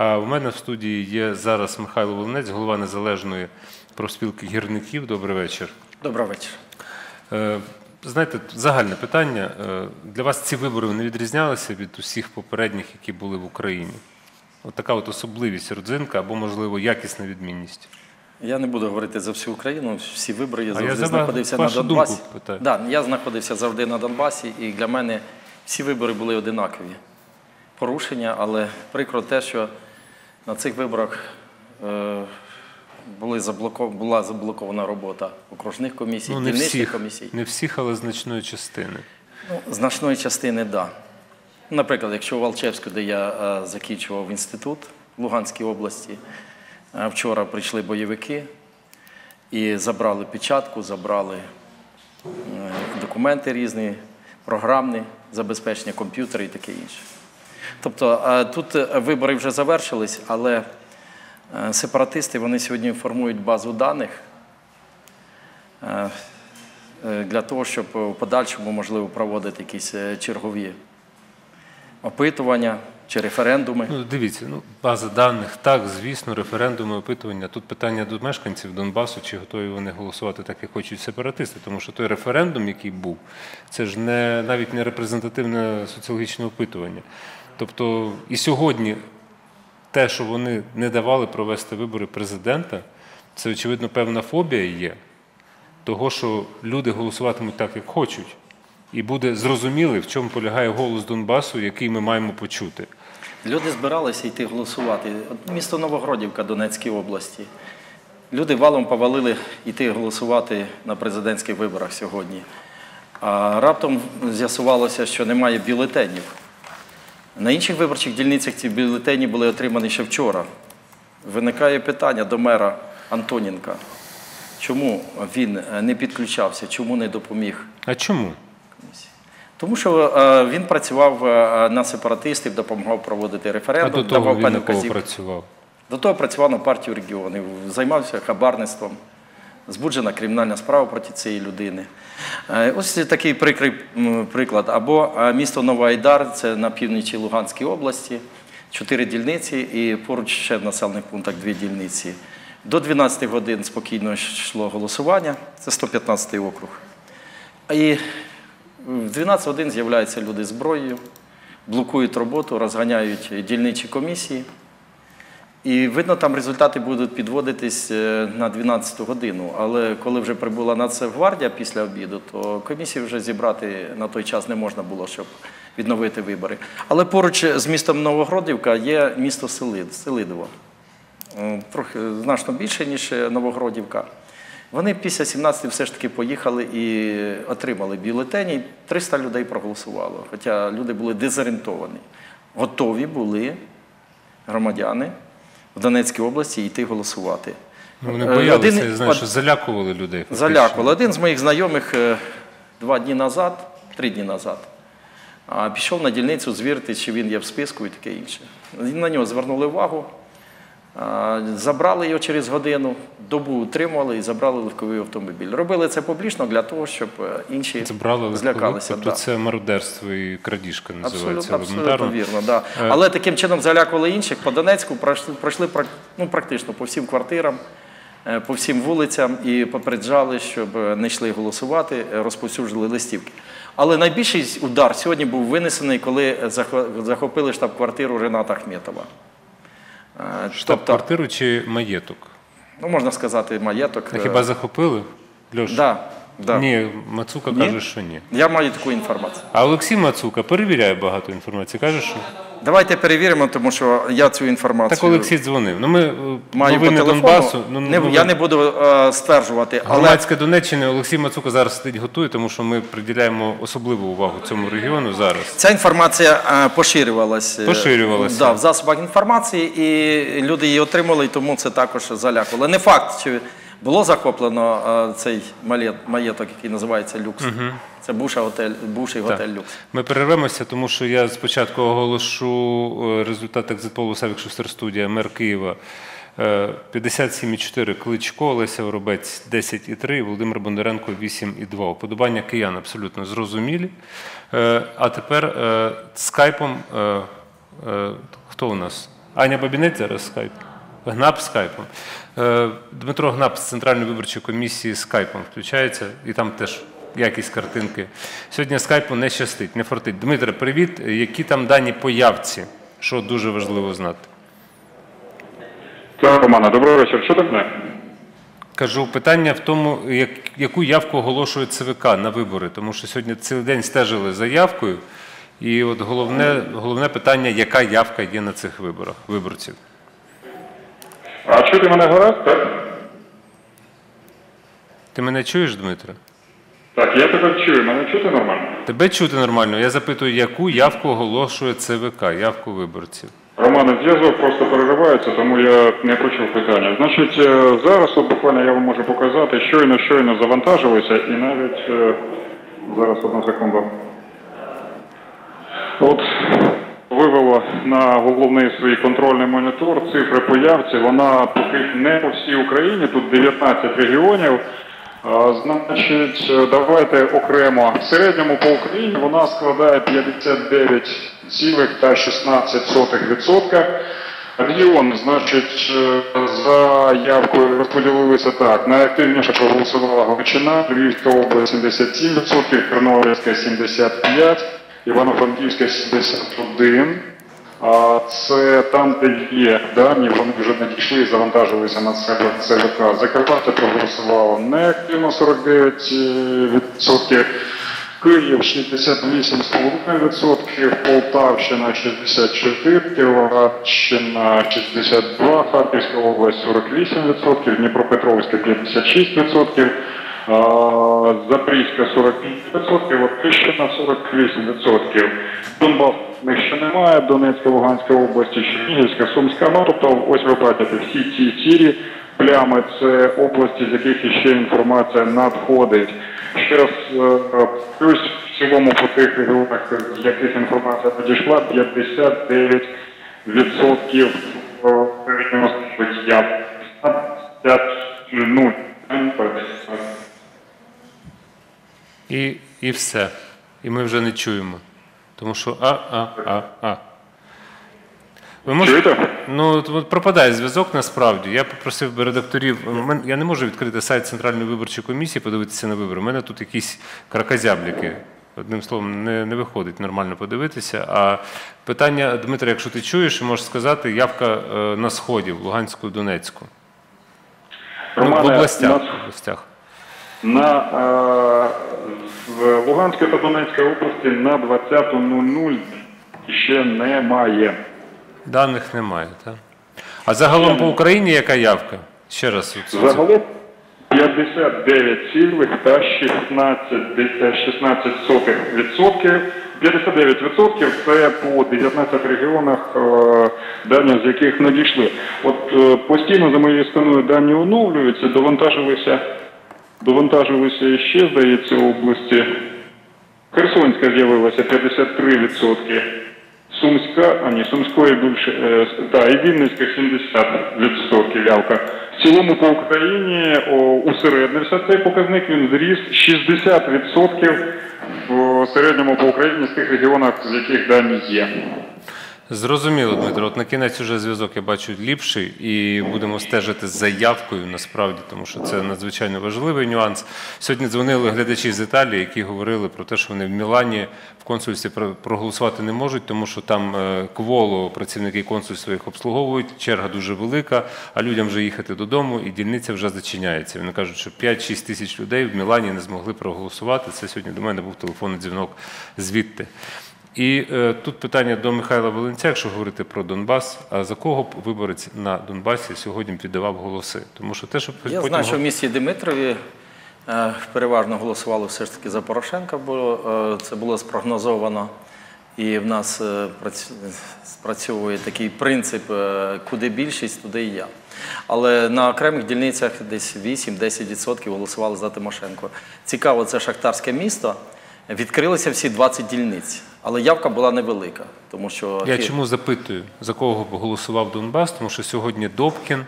А в мене в студії є зараз Михайло Волинець, голова незалежної профспілки гірників. Добрий вечір. Доброго вечора. Е, Знаєте, загальне питання. Е, Для вас ці вибори не відрізнялися від усіх попередніх, які були в Україні? От така от особливість родзинка або, можливо, якісна відмінність. Я не буду говорити за всю Україну. Всі вибори я завжди я знаходився на Донбасі. Да, я знаходився завжди на Донбасі, і для мене всі вибори були одинакові. Порушення, але прикро те, що на цих виборах е, були заблоко- була заблокована робота окружних комісій, Ну, не дільничних всіх, комісій. не всіх, але значної частини. Ну, значної частини так. Да. Наприклад, якщо у Валчевську, де я е, закінчував інститут в Луганській області, е, вчора прийшли бойовики і забрали печатку, забрали е, документи різні, програмні забезпечення, комп'ютери і таке інше. Тобто е, тут е, вибори вже завершились, але е, сепаратисти вони сьогодні формують базу даних. Для того, щоб в подальшому можливо проводити якісь чергові опитування чи референдуми. Ну, дивіться, ну, база даних, так, звісно, референдуми, опитування. Тут питання до мешканців Донбасу, чи готові вони голосувати так, як хочуть сепаратисти. Тому що той референдум, який був, це ж не, навіть не репрезентативне соціологічне опитування. Тобто і сьогодні те, що вони не давали провести вибори президента, це, очевидно, певна фобія є того, що люди голосуватимуть так, як хочуть. І буде зрозуміло, в чому полягає голос Донбасу, який ми маємо почути. Люди збиралися йти голосувати. Місто Новогродівка Донецькій області. Люди валом повалили йти голосувати на президентських виборах сьогодні. А раптом з'ясувалося, що немає бюлетенів. На інших виборчих дільницях ці бюлетені були отримані ще вчора. Виникає питання до мера Антоненка. Чому він е, не підключався, чому не допоміг А чому? тому що е, він працював е, на сепаратистів, допомагав проводити А референдум, до того давав він певну на кого працював? До того працював на партію регіонів, займався хабарництвом. Збуджена кримінальна справа проти цієї людини. Е, Ось такий прикрий приклад. Або е, місто Новоайдар, це на півночі Луганської області, чотири дільниці і поруч ще в населених пунктах дві дільниці. До 12 годин спокійно йшло голосування, це 115 округ. І в 12 годин з'являються люди зброєю, блокують роботу, розганяють дільничі комісії. І видно, там результати будуть підводитись е, на 12 годину. Але коли вже прибула Нацгвардія після обіду, то комісії вже зібрати на той час не можна було, щоб відновити вибори. Але поруч з містом Новогродівка є місто Селид, Селидово. Е, Трохи значно більше, ніж Новогродівка. Вони після 17 все ж таки поїхали і отримали бюлетені. 300 людей проголосувало, хоча люди були дезорієнтовані. Готові були громадяни в Донецькій області йти голосувати. Ну, Вони боялися, один- залякували людей. фактично. Залякували. Один з моїх знайомих е, два дні назад, три дні назад, пішов на дільницю звірити, чи він є в списку і таке інше. На нього звернули увагу, забрали його через годину, добу утримували і забрали легковий автомобіль. Робили це публічно для того, щоб е, інші Це брали злякалися. Тобто да. це мародерство і крадіжка називається Абсолютно, абсолютно вірно, да. Е. Але таким чином залякували інших. По Донецьку пройшли, пройшли ну, практично по всім квартирам, е, по всім вулицям і попереджали, щоб не йшли голосувати, розповсюджували листівки. Але найбільший удар сьогодні був винесений, коли захо- захопили штаб-квартиру Рената Ахметова. Е, тобто, Штаб-квартиру чи маєток? ну, можна сказати, маєток. А е, хіба захопили? Льош? да, да. Ні, Мацука Ні? каже, що ні. Я маю таку інформацію. А Олексій Мацука перевіряє багато інформації. Каже, що Давайте перевіримо, тому що я цю інформацію. так Олексій дзвонив. Ну ми е, Маю по телефону. Донбасу. Ну, не, новини- я не буду е, стверджувати, але Громадське Донеччини Олексій Мацука зараз сидить готує, тому що ми приділяємо особливу увагу цьому регіону зараз. ця інформація е, поширювалась, е, Поширювалася. Да, в засобах інформації, і люди її отримали, і тому це також залякувало. Не факт, чи було захоплено е, цей маєток, який називається Люкс. Це бувший готель, бувший готель Люкс. Ми перервемося, тому що я спочатку оголошу е, результат екзитполу Савік Шустер студія, мер Києва. Е, 57,4 Кличко, Олеся Воробець 10,3, Володимир Бондаренко 8,2. Уподобання киян абсолютно зрозумілі. Е, А тепер е, скайпом, е, е, хто у нас? Аня Бабінець зараз скайп. Гнап скайпом. Е, Дмитро Гнап з Центральної виборчої комісії скайпом включається, і там теж якість картинки. Сьогодні скайпу не щастить, не фортить. Дмитре, привіт. Які там дані по явці? Що дуже важливо знати? Це Романа, добрий вечір. Що так не? Кажу, питання в тому, як, яку явку оголошує ЦВК на вибори, тому що сьогодні цілий день стежили за явкою, і от головне, головне питання, яка явка є на цих виборах виборців. А чути мене гаразд, так? Ти мене чуєш, Дмитре? Так, я тебе чую, мене чути нормально. Тебе чути нормально. Я запитую, яку явку оголошує ЦВК, явку виборців. Романе, зв'язок просто переривається, тому я не почув питання. Значить, е, зараз от буквально я вам можу показати, щойно щойно завантажилися і навіть е, зараз одну секунду. От вивело на головний свій контрольний монітор цифри по явці. Вона поки не по всій Україні, тут 19 регіонів. Значить, давайте окремо. В середньому по Україні вона складає 59,16%. Регіон, значить, е, за явкою розподілилися так. Найактивніше проголосувала Галичина, Львівська область 77%, Тернопільська 75%, Івано-Франківська 71%. Це там, де є дані, вони вже надійшли і завантажилися на себе ЦВК. Закарпаття проголосувало неактивно 49%, Київ 68,5%, Полтавщина 64%, Кіровоградщина 62%, Харківська область 48%, Дніпропетровська 56%. Запорізька 45%, Латвищина 48%. Донбас них ще немає, Донецька, Луганська області, Чернігівська, Сумська. Ну, тобто, ось ви бачите, всі ці сірі плями це області, з яких іще інформація надходить. Ще раз, е, плюс в цілому по тих регіонах, з яких інформація надійшла, 59% середнього сподія. 50, ну, І, і все. І ми вже не чуємо. Тому що а, а, а, а. Ви можете... Ну, пропадає зв'язок насправді. Я попросив би редакторів. Я не можу відкрити сайт Центральної виборчої комісії, подивитися на вибори. У мене тут якісь кракозябліки. Одним словом, не, не виходить нормально подивитися. А питання, Дмитро, якщо ти чуєш, можеш сказати, явка е, на сході, в Луганську, Донецьку. Ну, в областях. нас- В областях. На е, в Луганській та Донецькій області на 20.00 ще немає. Даних немає, так? А загалом по Україні яка явка? Ще раз. Загалом 59,16%. 59% це по 19 регіонах, е, дані з яких надійшли. От е, постійно за моєю спиною дані оновлюються, довантажилися, довантажилися ще, здається, області. Херсонська з'явилася 53%. Сумська, а ні, Сумської більше, е, та, і Вінницька 70% явка. В цілому по Україні усереднився цей показник, він зріс 60% в середньому по Україні з тих регіонах, з яких дані є. Зрозуміло, Дмитро. От на кінець уже зв'язок я бачу ліпший, і будемо стежити за явкою насправді, тому що це надзвичайно важливий нюанс. Сьогодні дзвонили глядачі з Італії, які говорили про те, що вони в Мілані в консульстві проголосувати не можуть, тому що там е, кволо працівники консульства їх обслуговують, черга дуже велика, а людям вже їхати додому, і дільниця вже зачиняється. Вони кажуть, що 5-6 тисяч людей в Мілані не змогли проголосувати. Це сьогодні до мене був телефонний дзвінок звідти. І е, тут питання до Михайла Волинця, якщо говорити про Донбас, а за кого б виборець на Донбасі сьогодні віддавав голоси? Тому що те, що Я потім знаю, що в місті Димитрові е, переважно голосували все ж таки за Порошенка, бо е, це було спрогнозовано. І в нас е, прац- спрацьовує такий принцип, е, куди більшість, туди і я. Але на окремих дільницях десь 8-10% голосували за Тимошенко. Цікаво, це шахтарське місто. Відкрилися всі 20 дільниць, але явка була невелика, тому що я чому запитую, за кого б голосував Донбас? Тому що сьогодні Добкін,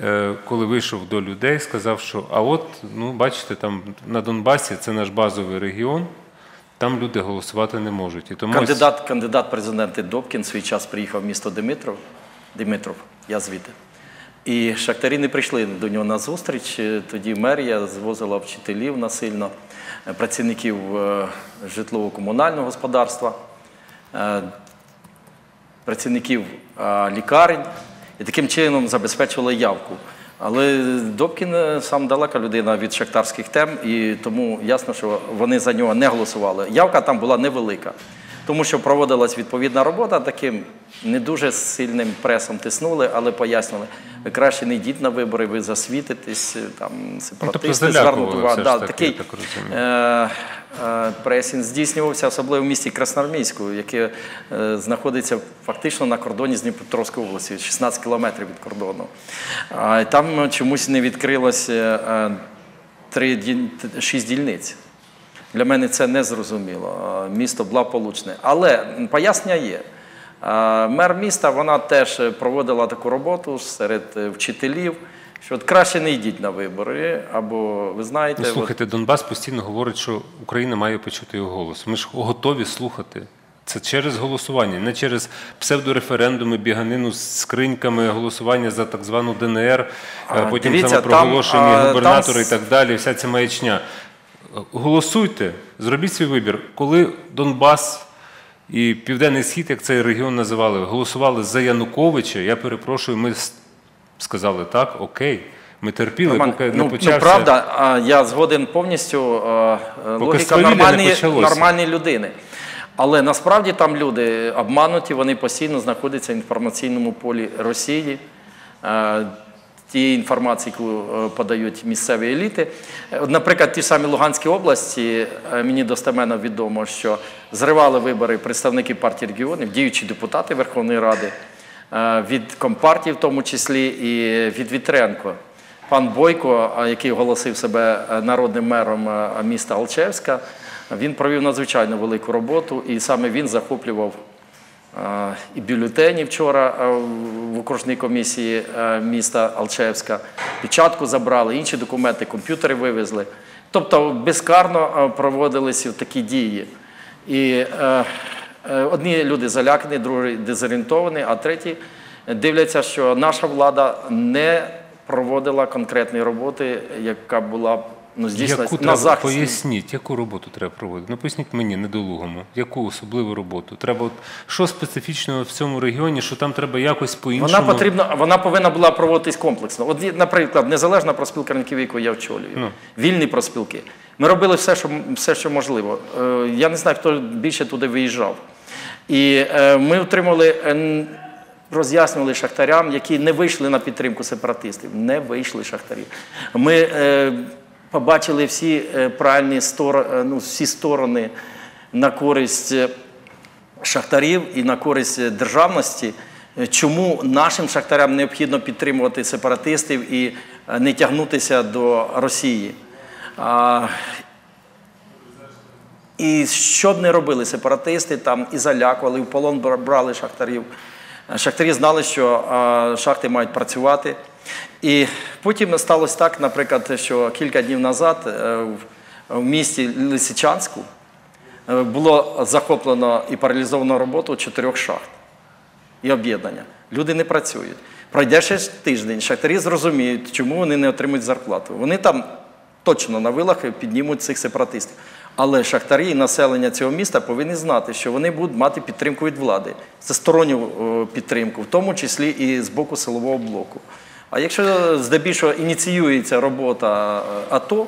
е, коли вийшов до людей, сказав, що а от, ну бачите, там на Донбасі це наш базовий регіон, там люди голосувати не можуть. І тому ось- Кандидат, кандидат президенти Добкін свій час приїхав в місто Димитров Димитров, я звідти. І шахтарі не прийшли до нього на зустріч. Е, Тоді мерія звозила вчителів насильно, е, працівників е, житлово-комунального господарства, працівників лікарень і таким чином забезпечували явку. Але Добкін сам далека людина від шахтарських тем, і тому ясно, що вони за нього не голосували. Явка там була невелика, тому що проводилась відповідна робота, таким не дуже сильним пресом тиснули, але пояснювали, ви краще не йдіть на вибори, ви засвітитесь, е, там сепаратисти залякували звернуть увагу. Да, таки, такий, так. Е, е, Пресінг здійснювався особливо в місті Красноармійську, яке е, знаходиться фактично на кордоні з Дніпропетровською областю, 16 кілометрів від кордону. А, Там чомусь не відкрилося е, т- шість дільниць. Для мене це не зрозуміло. Місто благополучне. Але пояснення є. Мер міста вона теж проводила таку роботу серед е, вчителів, що от краще не йдіть на вибори, або ви знаєте, Ну, от- слухайте, Донбас постійно говорить, що Україна має почути його голос. Ми ж готові слухати. Це через голосування, не через псевдореферендуми, біганину з скриньками, голосування за так звану ДНР, е, А, потім дивіться, самопроголошені там, губернатори там і так далі. Вся ця маячня. Голосуйте, зробіть свій вибір. Коли Донбас і Південний Схід, як цей регіон називали, голосували за Януковича, я перепрошую, ми сказали так, окей. Ми терпіли, Роман, поки ну, не почався. ну правда, я згоден повністю. е, е, Логіка нормальної, нормальної людини. Але насправді там люди обмануті, вони постійно знаходяться в інформаційному полі Росії. Тієї інформації, яку е, подають місцеві еліти. Е, Наприклад, ті самі Луганській області, е, мені достеменно відомо, що зривали вибори представники партії регіонів, діючі депутати Верховної Ради, від Компартії в тому числі і від Вітренко. Пан Бойко, який оголосив себе народним мером міста Алчевська, він провів надзвичайно велику роботу, і саме він захоплював і бюлетені вчора в окружній комісії е, міста Алчевська. Печатку забрали, інші документи, комп'ютери вивезли. Тобто безкарно проводилися такі дії. І е, е, одні люди залякані, другі дезорієнтовані, а треті дивляться, що наша влада не проводила конкретної роботи, яка була ну, здійснена Яку на треба захист. поясніть, яку роботу треба проводити? Ну поясніть мені недолугому, яку особливу роботу? Треба от що специфічного в цьому регіоні, що там треба якось по-іншому. Вона потрібна, вона повинна була проводитись комплексно. От, наприклад, незалежна проспілка ринків, яку я очолюю, Ну. вільні проспілки. Ми робили все, що, все, що можливо. Е, Я не знаю, хто більше туди виїжджав. І е, ми отримали, е, роз'яснювали шахтарям, які не вийшли на підтримку сепаратистів. Не вийшли шахтарі. Ми е, побачили всі е, правильні сторони, ну, всі сторони на користь. е, шахтарів і на користь е, державності. Е, Чому нашим шахтарям необхідно підтримувати сепаратистів і е, не тягнутися до Росії? А, і що б не робили сепаратисти, там і залякували, і в полон брали шахтарів. Е, Шахтарі знали, що а, шахти мають працювати. І потім сталося так, наприклад, що кілька днів назад е, в- місті Лисичанську е, було захоплено і паралізовано роботу чотирьох шахт і об'єднання. Люди не працюють. Пройде ще тиждень, шахтарі зрозуміють, чому вони не отримують зарплату. Вони там точно на вилах піднімуть цих сепаратистів. Але шахтарі і населення цього міста повинні знати, що вони будуть мати підтримку від влади, всесторонню е, підтримку, в тому числі і з боку силового блоку. А якщо здебільшого ініціюється робота е, АТО,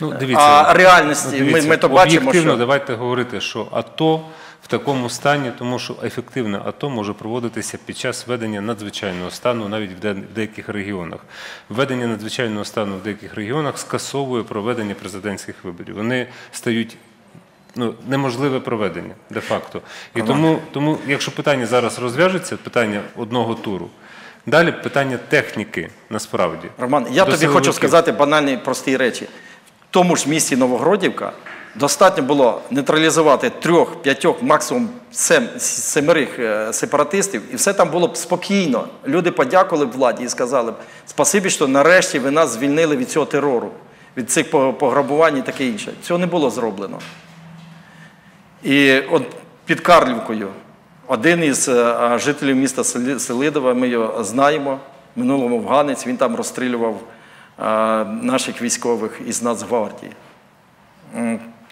Ну, дивіться, а реальності ну, дивіться, ми, ми то бачимо, об'єктивно що давайте говорити, що АТО в такому стані, тому що ефективне АТО може проводитися під час введення надзвичайного стану навіть в де- в деяких регіонах. Введення надзвичайного стану в деяких регіонах скасовує проведення президентських виборів. Вони стають ну, неможливе проведення де-факто. І тому, тому, якщо питання зараз розв'яжеться, питання одного туру, далі питання техніки насправді. Роман, я До тобі силовиків. хочу сказати банальні прості речі. В тому ж місті Новогродівка достатньо було нейтралізувати трьох, п'ятьох, максимум сем, семерих е, сепаратистів, і все там було б спокійно. Люди подякували б владі і сказали б, спасибі, що нарешті ви нас звільнили від цього терору, від цих пограбувань і таке інше. Цього не було зроблено. І от під Карлівкою один із е, жителів міста Селидова, ми його знаємо, в минулому афганець, він там розстрілював е, наших військових із Нацгвардії.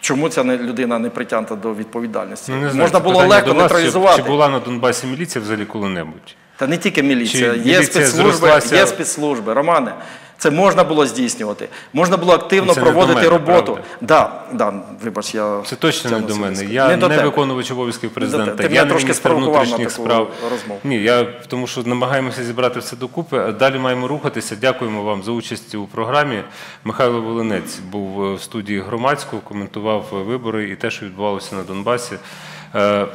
Чому ця людина не притягнута до відповідальності? Ну, не знаю, Можна було легко вас, чи- нейтралізувати. Чи була на Донбасі міліція взагалі коли-небудь? Та не тільки міліція, Чи є міліція спецслужби, зрослася- є спецслужби. Романе, це можна було здійснювати. Можна було активно Це проводити мене, роботу. Да, да, вибач, я Це точно не до мене. Я не, тебе. виконувач обов'язків президента. Ти я мене не трошки спровокував на внутрішніх таку справ. розмову. Ні, я тому що намагаємося зібрати все докупи. а Далі маємо рухатися. Дякуємо вам за участь у програмі. Михайло Волинець був в студії громадського, коментував вибори і те, що відбувалося на Донбасі. Е,